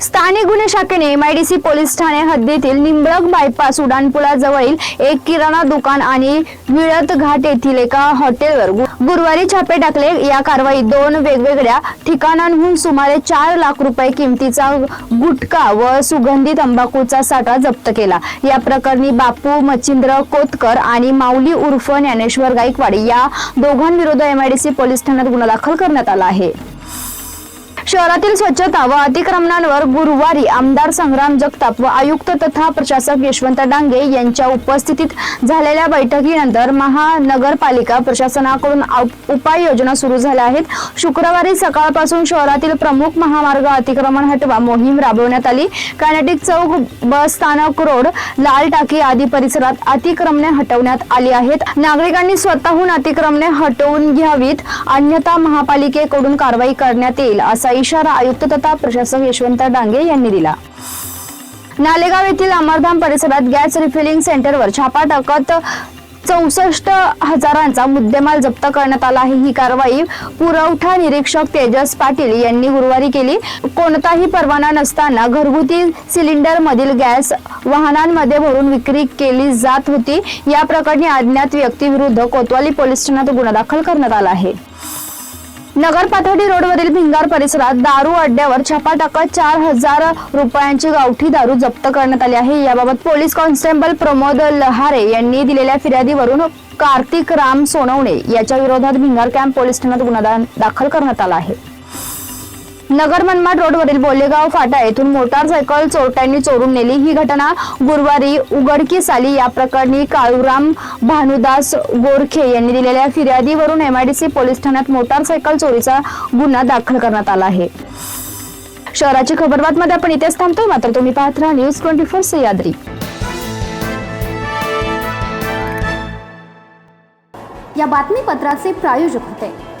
स्थानिक गुन्हे शाखेने एमआयडीसी पोलीस ठाणे हद्दीतील निंबळक बायपास उड्डाणपुलाजवळील एक किराणा दुकान आणि विळत घाट येथील एका हॉटेलवर गुरुवारी छापे टाकले. या कारवाईत दोन वेगवेगळ्या ठिकाणांहून सुमारे चार लाख रुपये किमतीचा गुटखा व सुगंधी तंबाखूचा साठा जप्त केला. या प्रकरणी बापू मच्छिंद्र कोतकर आणि माऊली उर्फ ज्ञानेश्वर गायकवाड या दोघांविरुद्ध एमआयडीसी पोलीस ठाण्यात गुन्हा दाखल करण्यात आला आहे. शहरातील स्वच्छता व अतिक्रमणांवर गुरुवारी आमदार संग्राम जगताप व आयुक्त तथा प्रशासक यशवंत डांगे यांच्या उपस्थितीत झालेल्या बैठकीनंतर महानगरपालिका प्रशासनाकडून उपाययोजना सुरू झाल्या आहेत. शुक्रवारी सकाळपासून शहरातील प्रमुख महामार्ग अतिक्रमण हटवा मोहीम राबवण्यात आली. कायनेटिक चौक बस स्थानक रोड लाल टाकी आदी परिसरात अतिक्रमणे हटवण्यात आली आहेत. नागरिकांनी स्वतःहून अतिक्रमणे हटवून घ्यावीत. अन्यथा महापालिकेकडून कारवाई करण्यात येईल असा इशारा आयुक्त तथा प्रशासक यशवंत डांगे यांनी दिला. नालेगाव येथील अमरधाम परिसरात गॅस रिफिलिंग सेंटरवर छापा टाकत चौसष्ट हजारांचा मुद्देमाल जप्त करण्यात आला आहे. ही कारवाई पुरवठा निरीक्षक तेजस पाटील यांनी गुरुवारी केली. कोणताही परवाना नसताना घरगुती सिलेंडर मधील गॅस वाहनांमध्ये भरून विक्री केली जात होती. या प्रकरणी अज्ञात व्यक्तीविरुद्ध कोतवाली पोलीस ठाण्यात गुन्हा दाखल करण्यात आला आहे. नगर पाथर्डी रोडवरील भिंगार परिसरात दारू अड्ड्यावर छापा टाकत चार हजार रुपयांची गावठी दारू जप्त करण्यात आली आहे. याबाबत पोलीस कॉन्स्टेबल प्रमोद लहारे यांनी दिलेल्या फिर्यादीवरून कार्तिक राम सोनवणे याच्या विरोधात भिंगार कॅम्प पोलीस ठाण्यात गुन्हा दाखल करण्यात आला आहे. नगर मनमाड रोडवरील बोलेगाव फाटा येथून मोटारसायकल चोरट्यांनी चोरून नेली. ही घटना गुरुवारी उघडकीस आली. या प्रकरणी काळूराम भानुदास गोरखे यांनी दिलेल्या फिर्यादीवरून एमआयडीसी पोलीस ठाण्यात मोटारसायकल चोरीचा गुन्हा दाखल करण्यात आला आहे. शहराची खबरबातमध्ये आपण इथेच थांबतोय. मात्र तुम्ही पाहत राहा न्यूज ट्वेंटी फोर सह्याद्री या बातमीपत्राचे प्रायोजक होते.